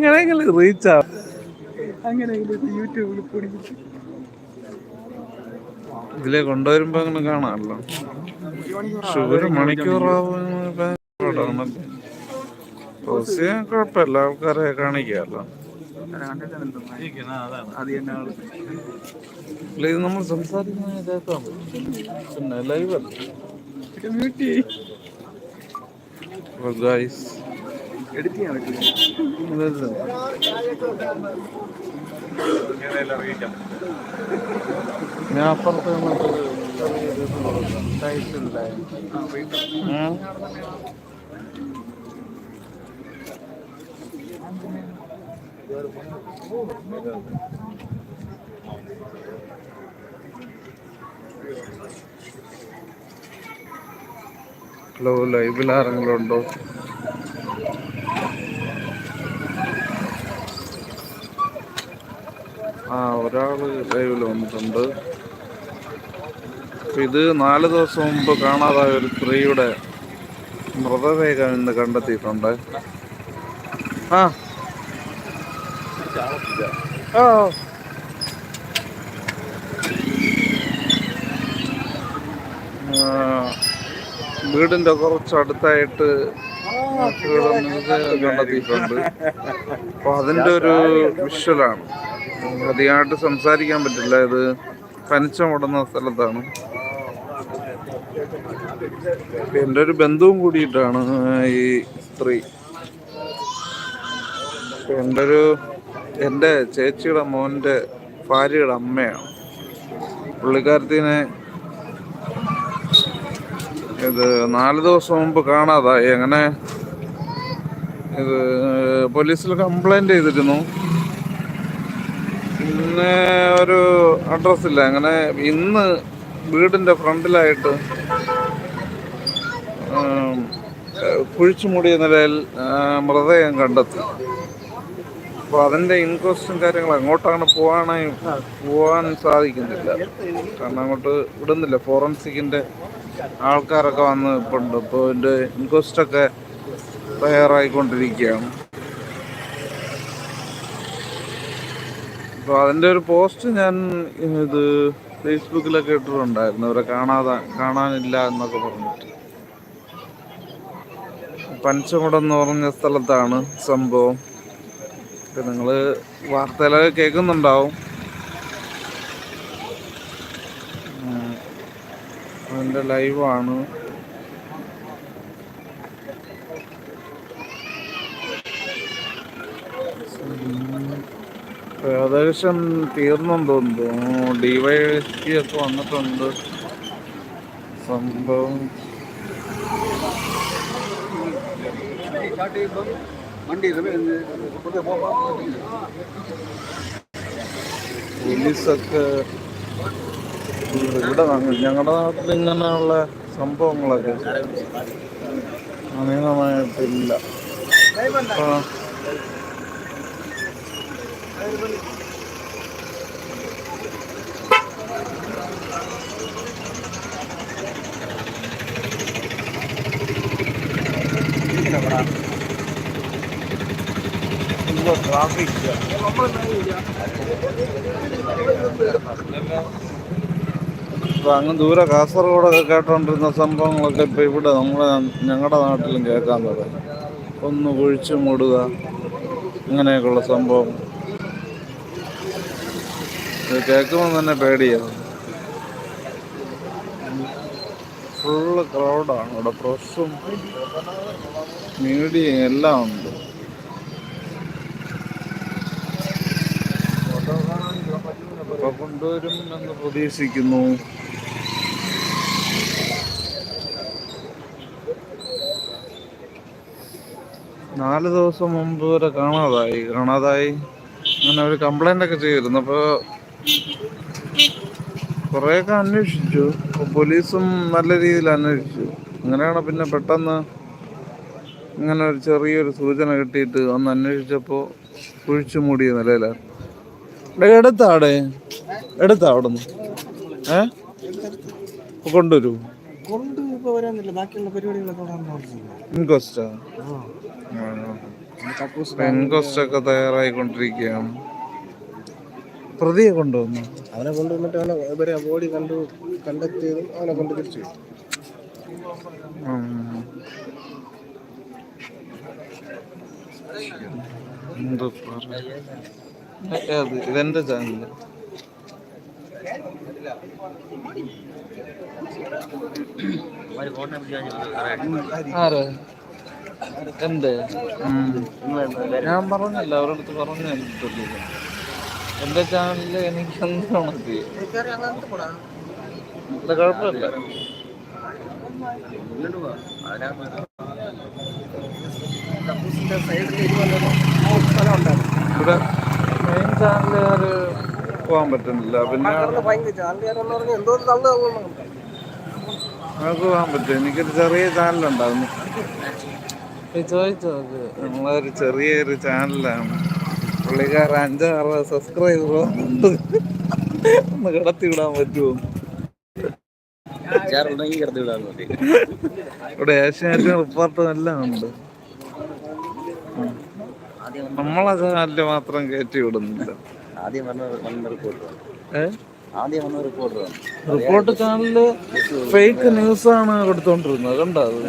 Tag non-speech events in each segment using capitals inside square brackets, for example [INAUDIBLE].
എങ്ങനെയെങ്കിലും റീച്ച് ആവും. അങ്ങനെയെങ്കിലും യൂട്യൂബിൽ പൊടിപ്പിച്ച് ഇതിലെ കൊണ്ടുവരുമ്പോ അങ്ങനെ കാണാമല്ലോ. പക്ഷെ ഒരു മണിക്കൂറാവുന്നല്ലേ കുഴപ്പമില്ല. ആൾക്കാരെ കാണിക്കാമല്ലോ. ഇത് നമ്മൾ സംസാരിക്കുന്ന കേൾക്കാം പിന്നെ ലൈവ് ഗൈസ് എഡിറ്റ് ചെയ്യാൻ പറ്റില്ല. ഞാൻ അപ്പുറത്ത്. ഹലോ ലൈവിൽ ആരെങ്കിലും ഉണ്ടോ? ആ ഒരാൾ ലൈവിൽ വന്നിട്ടുണ്ട്. ഇത് നാല് ദിവസം മുമ്പ് കാണാതായ ഒരു സ്ത്രീയുടെ മൃതദേഹം ഇന്ന് കണ്ടെത്തിയിട്ടുണ്ട്. ആ. ആ. വീടിന്റെ കുറച്ചടുത്തായിട്ട് കണ്ടെത്തിയിട്ടുണ്ട്. അപ്പൊ അതിന്റെ ഒരു വിഷ്വലാണ്. അധികമായിട്ട് സംസാരിക്കാൻ പറ്റില്ല. ഇത് പനിച്ചമുടുന്ന സ്ഥലത്താണ്. എന്റെ ഒരു ബന്ധുവും കൂടിയിട്ടാണ് ഈ സ്ത്രീ. എന്റെ ഒരു എന്റെ ചേച്ചിയുടെ മോന്റെ ഭാര്യയുടെ അമ്മയാണ്. പുള്ളിക്കാരത്തിനെ ഇത് നാല് ദിവസം മുമ്പ് കാണാതായി. അങ്ങനെ ഇത് പോലീസിൽ കംപ്ലൈന്റ് ചെയ്തിരുന്നു. പിന്നെ ഒരു അഡ്രസ് ഇല്ല. അങ്ങനെ ഇന്ന് വീടിന്റെ ഫ്രണ്ടിലായിട്ട് കുഴിച്ചു മൂടിയ നിലയിൽ മൃതദേഹം കണ്ടെത്തി. അപ്പോൾ അതിന്റെ ഇൻക്വസ്റ്റും കാര്യങ്ങളും അങ്ങോട്ടാണ് പോകാനേ പോകാൻ സാധിക്കുന്നില്ല. കാരണം അങ്ങോട്ട് വിടുന്നില്ല. ഫോറൻസിക്കിന്റെ ആൾക്കാരൊക്കെ വന്ന് ഇപ്പോൾ ഉണ്ട് ഇൻക്വസ്റ്റ് ഇൻക്വസ്റ്റൊക്കെ തയ്യാറായിക്കൊണ്ടിരിക്കുകയാണ്. അപ്പോൾ അതിന്റെ ഒരു പോസ്റ്റ് ഞാൻ ഇത് ഫേസ്ബുക്കിലൊക്കെ ഇട്ടിട്ടുണ്ടായിരുന്നു. അവരെ കാണാതെ കാണാനില്ല എന്നൊക്കെ പറഞ്ഞിട്ട്. പഞ്ചമുടം എന്ന് പറഞ്ഞ സ്ഥലത്താണ് സംഭവം. ഇപ്പം നിങ്ങൾ വാർത്തയിലൊക്കെ കേൾക്കുന്നുണ്ടാവും. അതിന്റെ ലൈവാണ്. ഏകദേശം തീർന്നെന്ന് തോന്നുന്നു ഡിവൈഎസ്പി ഒക്കെ വന്നിട്ടുണ്ട് സംഭവം പോലീസൊക്കെ ഇവിടെ. ഞങ്ങളുടെ നാട്ടിൽ ഇങ്ങനെയുള്ള സംഭവങ്ങളൊക്കെ അനീതമായിട്ടില്ല ട്രാഫിക് അങ്ങ് ദൂരെ കാസർഗോഡൊക്കെ കേട്ടോണ്ടിരുന്ന സംഭവങ്ങളൊക്കെ ഇപ്പൊ ഇവിടെ നമ്മളെ ഞങ്ങളുടെ നാട്ടിലും കേൾക്കാൻ തുടങ്ങി. ഒന്ന് കുഴിച്ചു മൂടുക ഇങ്ങനെയൊക്കെയുള്ള സംഭവം. കേൾക്കുമ്പോൾ തന്നെ പേടിയാ. ഫുള്ള് ക്രൗഡാണ് ഇവിടെ. പ്രസ്സും മീഡിയയും എല്ലാം ഉണ്ട്. അപ്പൊ കൊണ്ടുവരും എന്ന് പ്രതീക്ഷിക്കുന്നു. നാല് ദിവസം മുമ്പ് വരെ കാണാതായി. കാണാതായി. അങ്ങനെ ഒരു കംപ്ലൈന്റ് ഒക്കെ ചെയ്തിരുന്നു. അപ്പൊ കുറെയൊക്കെ അന്വേഷിച്ചു. പോലീസും നല്ല രീതിയിൽ അന്വേഷിച്ചു. അങ്ങനെയാണ് പിന്നെ പെട്ടെന്ന് ഇങ്ങനെ ഒരു ചെറിയൊരു സൂചന കിട്ടിയിട്ട് ഒന്ന് അന്വേഷിച്ചപ്പോ കുഴിച്ചു മൂടിയ നിലയിലാണ് എടുത്താടെ എടുത്താ അവിടുന്ന്? ഏ? കൊണ്ടുവരൂ. ഇൻകോസ്റ്റൊക്കെ ഇപ്പൊ വരാനില്ല ബാക്കിയുള്ള പരിപാടികളൊക്കെ അവിടെ നടന്നു ഇൻക്വസ്റ്റാ കക്കൂസ് ഇൻക്വസ്റ്റ് ഒക്കെ തയ്യാറായിക്കൊണ്ടിരിക്കുകയാണ് പ്രതിയെ കൊണ്ടുവന്നു. അവനെ കൊണ്ടുവന്നിട്ട് അവനെ ഇവരെ ബോഡി കണ്ടു കണ്ടക്ട് ചെയ്തു അവനെ കൊണ്ട് തിരിച്ചു? ഇതെന്റെ ആര്? എന്ത്. ഞാൻ പറഞ്ഞല്ല അവരുടെ അടുത്ത് പറഞ്ഞു എന്റെ ചാനലിൽ എനിക്ക് ഇത് കുഴപ്പമില്ല. ഇവിടെ മെയിൻ ചാനലുകാർ പോകാൻ പറ്റുന്നില്ല. പിന്നെ നമുക്ക് പോകാൻ പറ്റും. എനിക്കൊരു ചെറിയ ചാനലുണ്ടായിരുന്നു ചോദിച്ചു നോക്ക് നമ്മളൊരു ചെറിയൊരു ചാനലാണ് പുള്ളിക്കാരൻ അഞ്ചാറ് സബ്സ്ക്രൈബർ ഒന്ന് കിടത്തി വിടാൻ പറ്റുമോ ഇവിടെ ഏഷ്യാനെറ്റ് റിപ്പോർട്ടും എല്ലാം ഉണ്ട്. നമ്മളെ ചാനലിൽ മാത്രം കയറ്റി വിടുന്നില്ല. റിപ്പോർട്ട് ചാനലിൽ ഫേക്ക് ന്യൂസ് ആണ് കൊടുത്തോണ്ടിരുന്നത്. കണ്ടോ അത്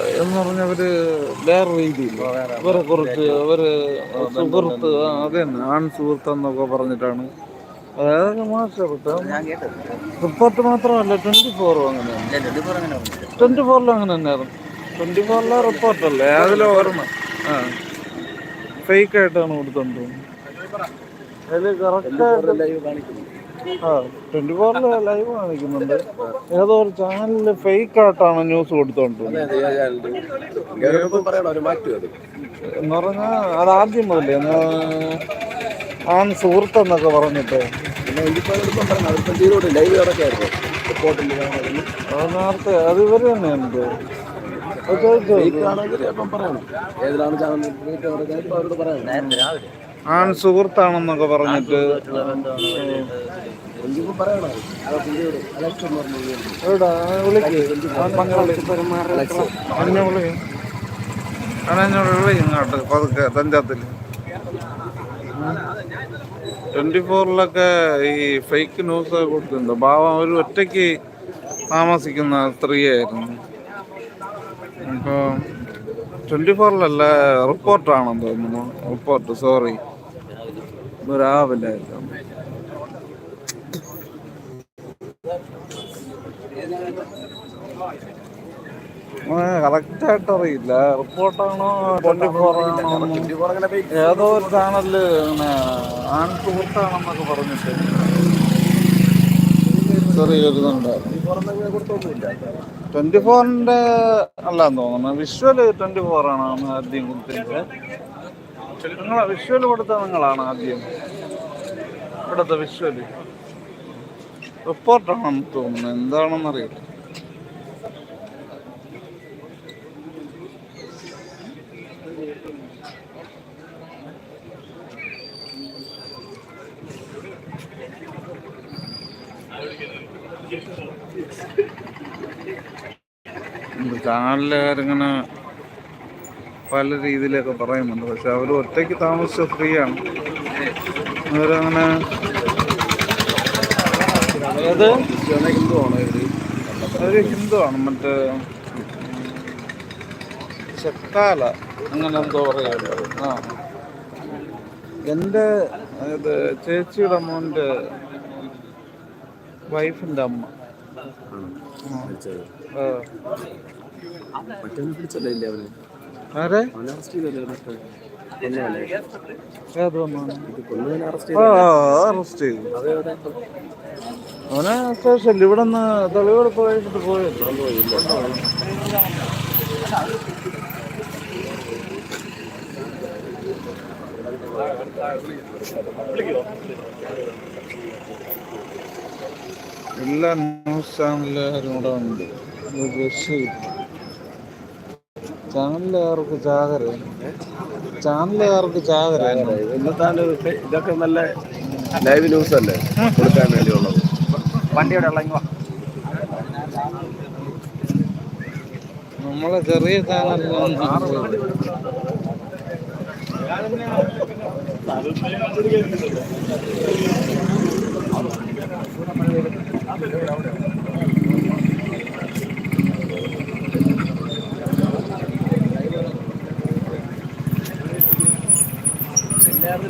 അത് പറഞ്ഞ അവർ വേറെ രീതിയിൽ ഇവരെ കുറിച്ച് അവർ സുഹൃത്ത് അത് തന്നെ ആൺ സുഹൃത്ത് എന്നൊക്കെ പറഞ്ഞിട്ടാണ്. അതൊക്കെ മോശപ്പെട്ട റിപ്പോർട്ട് മാത്രമല്ല ട്വന്റി ഫോറും അങ്ങനെ ട്വന്റി ഫോറിലും അങ്ങനെ തന്നെയായിരുന്നു. ട്വന്റി ഫോറിലെ റിപ്പോർട്ടല്ലേ? അതിലെ ഓർമ്മ ആ. ഫേക്ക് ആയിട്ടാണ് കൊടുത്തോണ്ടത് അതിൽ കറക്റ്റ് കാണിക്കുന്നു. ആ ട്വന്റി ലൈവ് കാണിക്കുന്നുണ്ട് ഏതോ ഒരു ചാനലിൽ ഫേക്ക് ആയിട്ടാണ് ന്യൂസ് കൊടുത്തോണ്ടിരുന്നത്. എന്ന് പറഞ്ഞാൽ അത് ആദ്യം മുതലേ എന്ന് ആൺ സുഹൃത്തെന്നൊക്കെ പറഞ്ഞിട്ട്. പിന്നെ ഇപ്പം എടുപ്പം പറഞ്ഞു അവരിപ്പം ചെയ്തോട്ടെ ലൈവ് കിടക്കായിരുന്നു റിപ്പോർട്ടിൽ അത് നേരത്തെ അത് ഇവർ തന്നെയുണ്ട് ഏതിലാണ് ചാനൽ അവരോട് രാവിലെ. ആൺ സുഹൃത്താണെന്നൊക്കെ പറഞ്ഞിട്ട് ഇങ്ങോട്ട്. പതുക്കെ തഞ്ചാത്തിൽ. ട്വന്റി ഫോറിലൊക്കെ ഈ ഫേക്ക് ന്യൂസ് കൊടുത്തിട്ടുണ്ട്. ഭാവ ഒരു ഒറ്റയ്ക്ക് താമസിക്കുന്ന സ്ത്രീയായിരുന്നു. ഇപ്പോൾ ട്വന്റി ഫോറിലല്ല റിപ്പോർട്ടാണെന്ന് തോന്നുന്നു. Report sorry. രാവിലെ കറക്റ്റ് ആയിട്ട് അറിയില്ല. റിപ്പോർട്ടാണോ? ട്വന്റി ഫോർ ആണോ ഏതോ ഒരു ചാനലിൽ ആൺ പറഞ്ഞിട്ട് ചെറിയൊരിതുണ്ട് ട്വന്റി ഫോറിന്റെ അല്ലാന്ന് തോന്നുന്നു. വിഷ്വൽ ട്വന്റി ഫോർ ആണ് ആദ്യം കൊടുത്തത് നിങ്ങളെ വിഷ്വൽ കൊടുത്ത നിങ്ങളാണ് ആദ്യം. ഇവിടുത്തെ വിഷ്വൽ റിപ്പോർട്ടാണെന്ന് തോന്നുന്നത് എന്താണെന്ന് അറിയില്ല. ചാനലുകാരിങ്ങനെ പല രീതിയിലൊക്കെ പറയുന്നുണ്ട്. പക്ഷെ അവർ ഒറ്റയ്ക്ക് താമസിച്ച ഫ്രീ ആണ് അവരങ്ങനെ ഏത്? ഹിന്ദു ആണ് ഹിന്ദുവാണ്. മറ്റേ ചെക്കാല അങ്ങനെ എന്തോ പറയാ ആ. അതായത് ഇത് ചേച്ചിയുടെ മോന്റെ വൈഫിന്റെ അമ്മ. മറ്റൊന്ന് പിടിച്ചല്ലേ അവന് ആരെ? ഇവിടെ നിന്ന് തെളിവെടുപ്പ് കഴിഞ്ഞിട്ട് പോയല്ലോ. എല്ലാ ന്യൂസ് ചാനലുകാരും ഇവിടെ ഉണ്ട്. ബസ് രക്ഷയില്ല ചാനലുകാർക്ക് ചാകര. ചാനലുകാർക്ക് ചാകര. ഇന്നത്തെ ഇതൊക്കെ നല്ല ലൈവ് ന്യൂസ് അല്ലേ? കൊടുക്കാൻ വേണ്ടിയുള്ളത്. വണ്ടിയുടെ ഉള്ള നമ്മളെ ചെറിയ ചാനലിലൊന്നും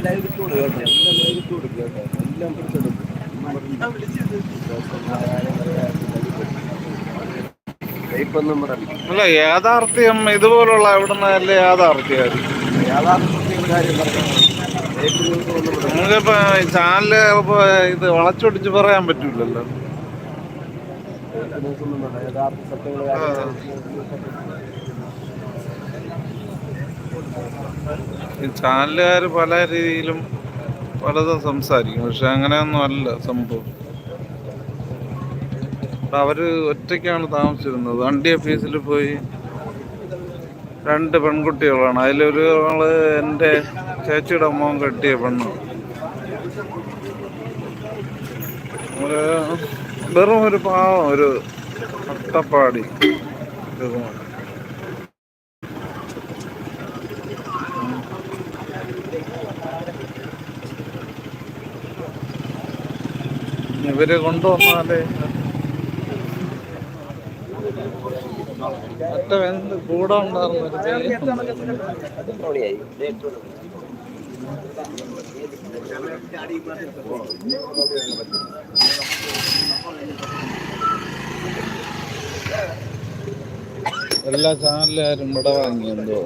എല്ലാവരും ലൈവ് ഇട്ട് കൊടുക്കും കേട്ടോ. എല്ലാം ലൈവ് ഇട്ട് കൊടുക്കും കേട്ടോ എല്ലാം പിടിച്ചെടുക്കും അല്ല യാഥാർത്ഥ്യം ഇതുപോലുള്ള എവിടെ അല്ലേ യാഥാർത്ഥ്യം? നിങ്ങൾക്കിപ്പോ ചാനൽ ഇപ്പൊ ഇത് വളച്ചൊടിച്ച് പറയാൻ പറ്റൂലല്ലോ. യഥാർത്ഥ സത്യങ്ങൾ ഈ ചാനലുകാർ പല രീതിയിലും പലതും സംസാരിക്കും. പക്ഷെ അങ്ങനെയൊന്നും അല്ല സംഭവം. അവർ ഒറ്റയ്ക്കാണ് താമസിച്ചിരുന്നത്. വണ്ടി ഓഫീസിൽ പോയി രണ്ട് പെൺകുട്ടികളാണ്. അതിലൊരു ആൾ എന്റെ ചേച്ചിയുടെ അമ്മ കെട്ടിയ പെണ്ണ് ഒരു വെറും ഒരു പാവം ഒരു അട്ടപ്പാടി. ഒരു ഇവർ കൊണ്ടുവന്നാലേ മറ്റേ കൂടെ എല്ലാ ചാനലുകാരും ഇവിടെ വാങ്ങി എന്തോ.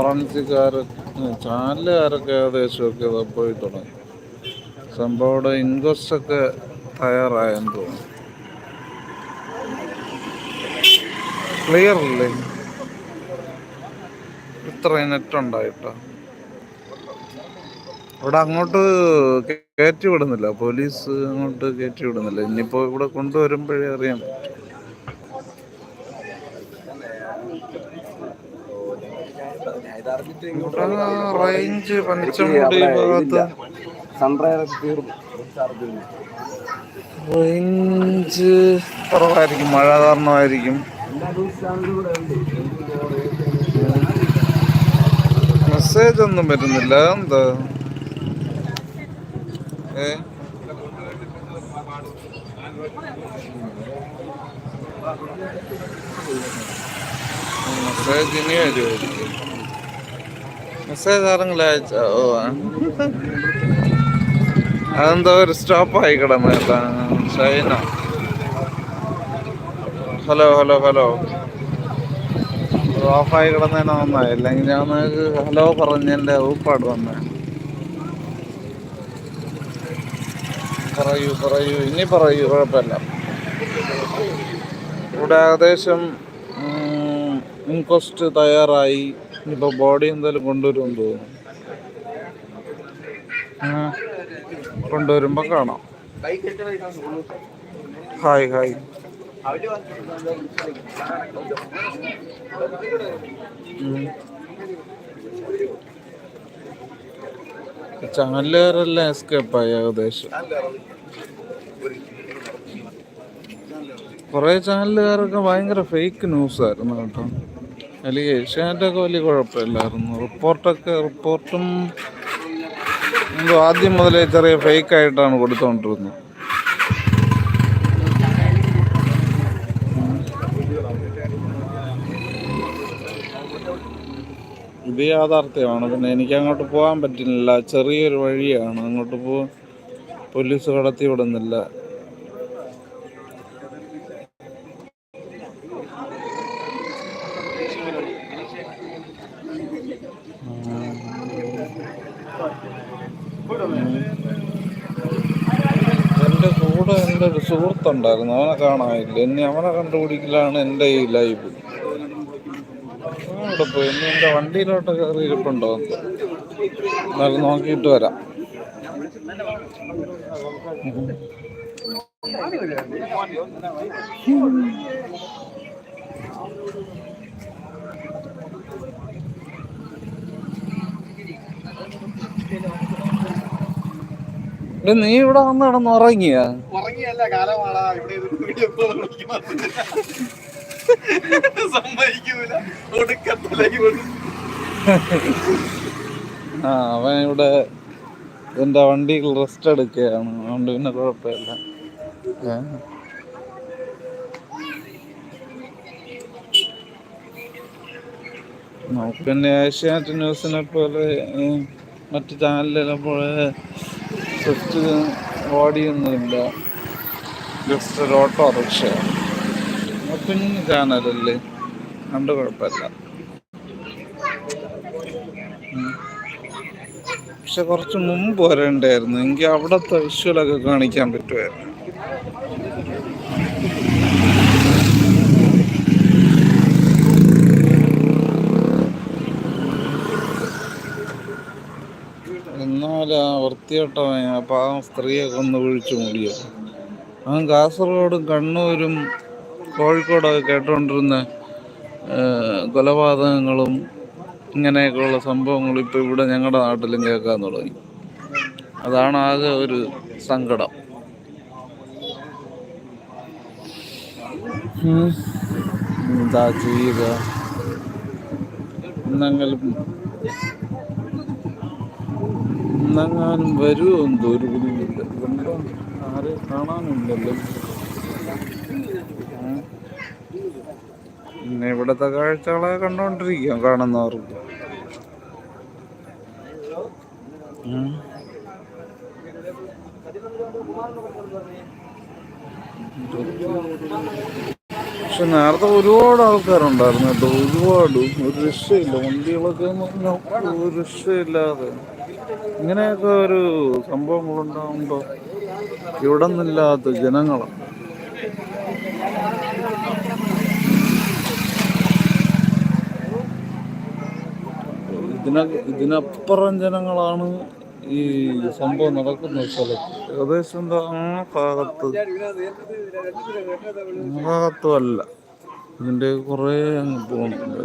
ഫോറൻസിക്കാർ ചാനലുകാരൊക്കെ ഏകദേശമൊക്കെ പോയി തുടങ്ങി. സംഭവം ഇവിടെ ഇൻക്വസ്റ്റ് ഒക്കെ തയ്യാറായെന്ന് തോന്നുന്നു. ക്ലിയർ അല്ലേ ഇത്രയും നെറ്റ് ഉണ്ടായിട്ടോ ഇവിടെ അങ്ങോട്ട് കയറ്റി വിടുന്നില്ല. പോലീസ് അങ്ങോട്ട് കയറ്റി വിടുന്നില്ല. ഇനിയിപ്പോ ഇവിടെ കൊണ്ടുവരുമ്പോഴേ അറിയാൻ പറ്റും. റേഞ്ച് പഞ്ചമുടി ഭാഗത്ത് റേഞ്ച് കുറവായിരിക്കും മഴ കാരണമായിരിക്കും. മെസ്സേജ് ഒന്നും വരുന്നില്ല എന്താ? ഏ? മെസ്സേജ് ഇനി വരുമായിരിക്കും മെസ്സേജ് ആരെങ്കിലും അയച്ച ഓ അതെന്തോ ഒരു സ്റ്റോപ്പ് ആയി കിടന്ന ഷൈന. Hello hello hello. ഓഫായി കിടന്നതിനെ നന്നായി. അല്ലെങ്കിൽ ഞാൻ നിങ്ങൾക്ക് ഹലോ പറഞ്ഞതിന്റെ ഊപ്പാട് വന്നേ പറയൂ പറയൂ. ഇനി പറയൂ കുഴപ്പമില്ല. ഇവിടെ ഏകദേശം ഇൻക്വസ്റ്റ് തയ്യാറായി. ഇനിയിപ്പോ ബോഡി എന്തായാലും കൊണ്ടുവരുമെന്ന് തോന്നുന്നു. കൊണ്ടുവരുമ്പോ കാണാം. Hi hi. ചാനലുകാരെല്ലാം എസ്കേപ്പായി ഏകദേശം. കൊറേ ചാനലുകാരൊക്കെ ഭയങ്കര ഫേക്ക് ന്യൂസ് ആയിരുന്നു കേട്ടോ. അതിൽ ഏഷ്യാനെറ്റൊക്കെ വലിയ കുഴപ്പമില്ലായിരുന്നു. റിപ്പോർട്ടൊക്കെ റിപ്പോർട്ടും എന്തോ ആദ്യം മുതലേ ചെറിയ ഫേക്ക് ആയിട്ടാണ് കൊടുത്തുകൊണ്ടിരുന്നത് ഇത് യാഥാർത്ഥ്യമാണ്. പിന്നെ എനിക്ക് അങ്ങോട്ട് പോകാൻ പറ്റുന്നില്ല. ചെറിയൊരു വഴിയാണ്. അങ്ങോട്ട് പോ പോലീസ് കടത്തി വിടുന്നില്ല. എന്റെ ഒരു സുഹൃത്തുണ്ടായിരുന്നു. അവനെ കാണാനില്ല. ഇനി അവനെ കണ്ടുപിടിക്കലാണ് എന്റെ ഈ ലൈഫ്. അവിടെ പോയി? ഇനി എന്റെ വണ്ടിയിലോട്ട് കയറി എന്നാലും നോക്കിയിട്ട് വരാം. നീ ഇവിടെ വന്ന് കിടന്ന് ഉറങ്ങിയ? ഉറങ്ങിയല്ല കാലമാടാ. ഇവിടെ വീഡിയോ കോൾ [LAUGHS] സമ്മതിക്കൂല. [LAUGHS] ആ അവൻ ഇവിടെ എന്റെ വണ്ടിയിൽ റെസ്റ്റ് എടുക്കുകയാണ്. അതുകൊണ്ട് പിന്നെ കുഴപ്പമില്ല? നമുക്ക് പിന്നെ ഏഷ്യാനെറ്റ് ന്യൂസിനെ പോലെ മറ്റു ചാനലിലെ പോലെ സ്വിഫ്റ്റ് ഓടിയൊന്നുമില്ല. ജസ്റ്റ് ഒരു ഓട്ടോ റിക്ഷ കുഞ്ഞു ചാനലല്ലേ? കണ്ട് കുഴപ്പമില്ല. പക്ഷെ കുറച്ച് മുമ്പ് വരണ്ടായിരുന്നു. എങ്കിൽ അവിടുത്തെ വിഷ്വലൊക്കെ കാണിക്കാൻ പറ്റുമായിരുന്നു. എന്നാൽ ആ വൃത്തിയോട്ടവൻ ആ പാവം സ്ത്രീയെ കൊന്ന് വിഴിച്ചു മൂടിയോ. അവൻ കാസർഗോഡും കണ്ണൂരും കോഴിക്കോടൊക്കെ കേട്ടുകൊണ്ടിരുന്ന കൊലപാതകങ്ങളും ഇങ്ങനെയൊക്കെയുള്ള സംഭവങ്ങൾ ഇപ്പോൾ ഇവിടെ ഞങ്ങളുടെ നാട്ടിലും കേൾക്കാൻ തുടങ്ങി. അതാണ് ആകെ ഒരു സങ്കടം. എന്താ ചെയ്യുക? ഇന്നെങ്കിലും ഇന്നെങ്ങാനും വരുമോ ഒരു പിടിയില്ല ഇതെന്തോ ആരെ കാണാനുണ്ടല്ലോ. പിന്നെ ഇവിടുത്തെ കാഴ്ചകളെ കണ്ടോണ്ടിരിക്കാം കാണുന്നവർക്ക്. പക്ഷെ നേരത്തെ ഒരുപാട് ആൾക്കാരുണ്ടായിരുന്നു കേട്ടോ. ഒരുപാട്. ഒരു രക്ഷയില്ല. വണ്ടികളൊക്കെ ഒരു രക്ഷയില്ലാതെ. ഇങ്ങനെയൊക്കെ ഒരു സംഭവങ്ങളുണ്ടാകുമ്പോ ഇവിടെ നിന്നില്ലാത്ത ജനങ്ങളാണ് ഇതിന ഇതിനപ്പുറം ജനങ്ങളാണ് ഈ സംഭവം നടക്കുന്ന സ്ഥലത്ത്. ഏകദേശം എന്താ ആ ഭാഗത്ത്. ആ ഇതിന്റെ കുറേ അങ്ങ് പോകുന്നുണ്ട്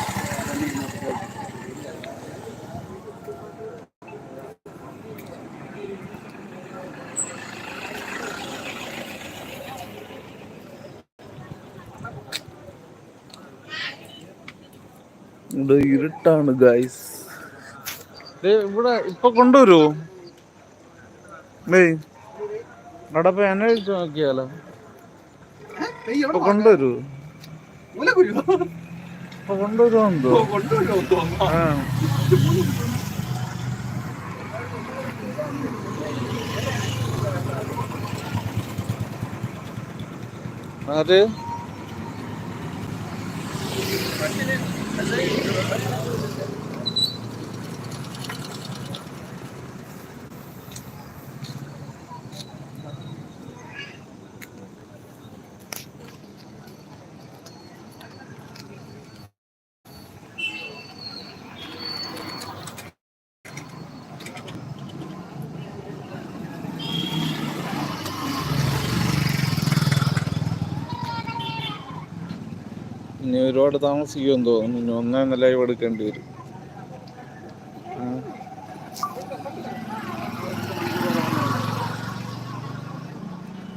ഇവിടെ ഇരുട്ടാണ് ഗൈസ് ഇവിടെ ഇപ്പൊ കൊണ്ടുവരുമോ ഡേയ് അവിടെ പോയി അന്വേഷിച്ച് നോക്കിയാലോ. ഇപ്പൊ കൊണ്ടുവരുമോ ഇപ്പൊ കൊണ്ടുവരുമോ എന്തോ? ആ. ആര്? よろしくお願いします。ഒരുപാട് താമസിക്കുമെന്ന് തോന്നുന്നു. ഒന്നേ നില എടുക്കേണ്ടി വരും.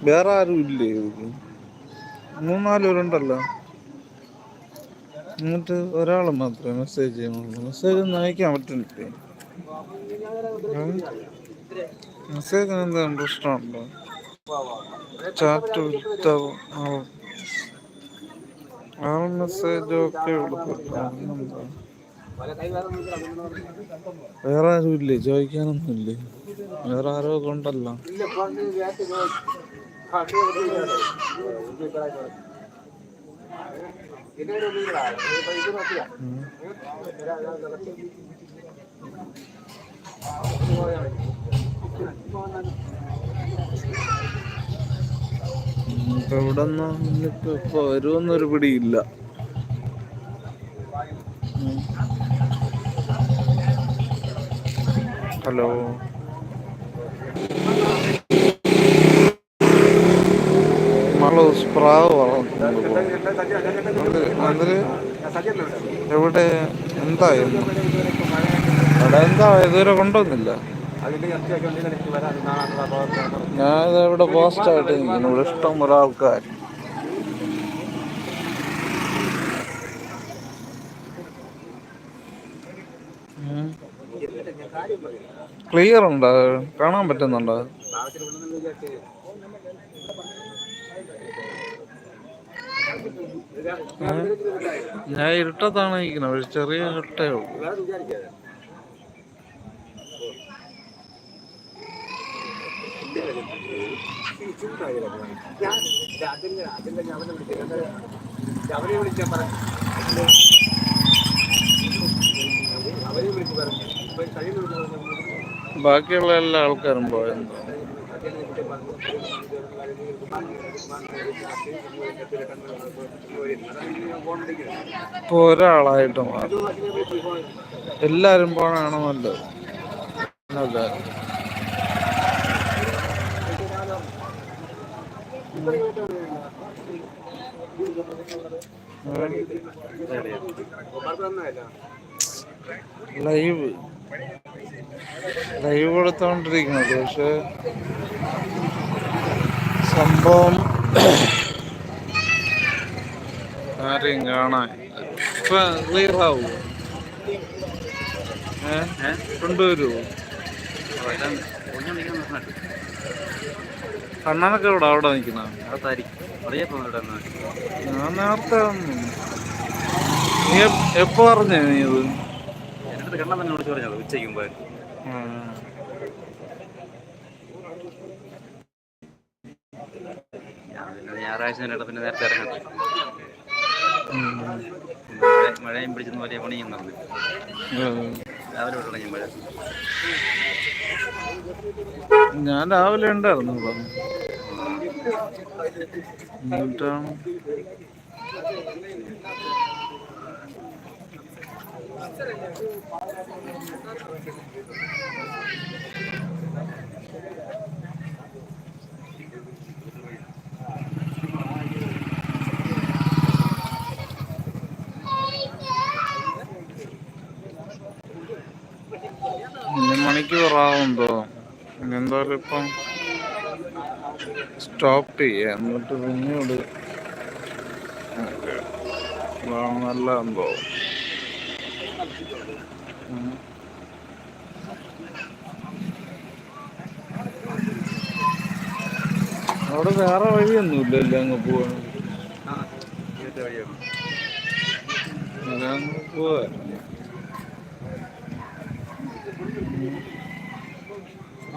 വേറെ ആരും ഇല്ലേ മൂന്നാലുണ്ടല്ലോ എന്നിട്ട് ഒരാൾ മാത്രമേ മെസ്സേജ് ചെയ്യുന്നുള്ളൂ. മെസ്സേജ് ഒന്നും അയക്കാൻ പറ്റുന്നില്ലേ? മെസ്സേജിന് എന്തെങ്കിലും പ്രശ്നമുണ്ടോ ചാറ്റ് വിട്ട ആൾ മെസ്സേജ് ഒക്കെ വേറെ ആരും ഇല്ലേ ചോദിക്കാനൊന്നും ഇല്ലേ വേറെ ആരോ കൊണ്ടല്ല. Thank ഉം. ഇവിടെ ഇപ്പൊ ഇപ്പൊ വരുമെന്നൊരു പിടിയില്ല. ഹലോ. സ്പ്രാവ് അതിൽ എവിടെ? എന്തായിരുന്നു? അവിടെ എന്താ ഇതുവരെ കൊണ്ടുവന്നില്ല. ഞാനിത് ഇവിടെ പോസ്റ്റ് ആയിട്ട് നിൽക്കുന്നു ഇവിടെ ഇഷ്ടം പോലെ ആൾക്കാർ ക്ലിയർ ഉണ്ടോ? കാണാൻ പറ്റുന്നുണ്ടോ? ഞാൻ ഇരുട്ടത്താണ് ഇരിക്കുന്നത്? ഒരു ചെറിയ ഇരുട്ടേ ഉള്ളൂ. ബാക്കിയുള്ള എല്ലാ ആൾക്കാരും പോയെന്ന് ഒരാളായിട്ട് മാറും. എല്ലാരും പോണാണോ നല്ലത് അതെ ലൈവ് ലൈവ് കൊടുത്തോണ്ടിരിക്കുന്നത്. പക്ഷെ സംഭവം ആരെയും കാണാൻ ഇപ്പൊ ക്ലിയർ ആവൂ? ഏ? കൊണ്ടുവരുവോ? കണ്ണനൊക്കെ ഇവിടെ അവിടെ നിൽക്കുന്ന ഞാൻ നേരത്തെ നീ എപ്പ- പറഞ്ഞു നീ ഇത്? എന്നിട്ട് കണ്ണൻ തന്നെ വിളിച്ചു പറഞ്ഞത് ഉച്ചയ്ക്ക് മുമ്പ് ആ. ഞാൻ പിന്നെ ഞായറാഴ്ച പിന്നെ നേരത്തെ ഇറങ്ങട്ടെ. മഴയും പിടിച്ചെന്ന് വലിയ പണിയും നടന്നു. രാവിലെ തുടങ്ങി ഞാൻ രാവിലെ ഉണ്ടായിരുന്നു എന്നിട്ടാണ് ഇനി മണിക്കൂറാവുമ്പോ എന്തായാലും ഇപ്പം സ്റ്റോപ്പ് ചെയ്യുക എന്നിട്ട് പിന്നീട് അതാണ് നല്ല സംഭവം അവിടെ വേറെ വഴിയൊന്നുമില്ലല്ലോ അങ്ങ് പോവാൻ. അങ്ങ് പോവാ.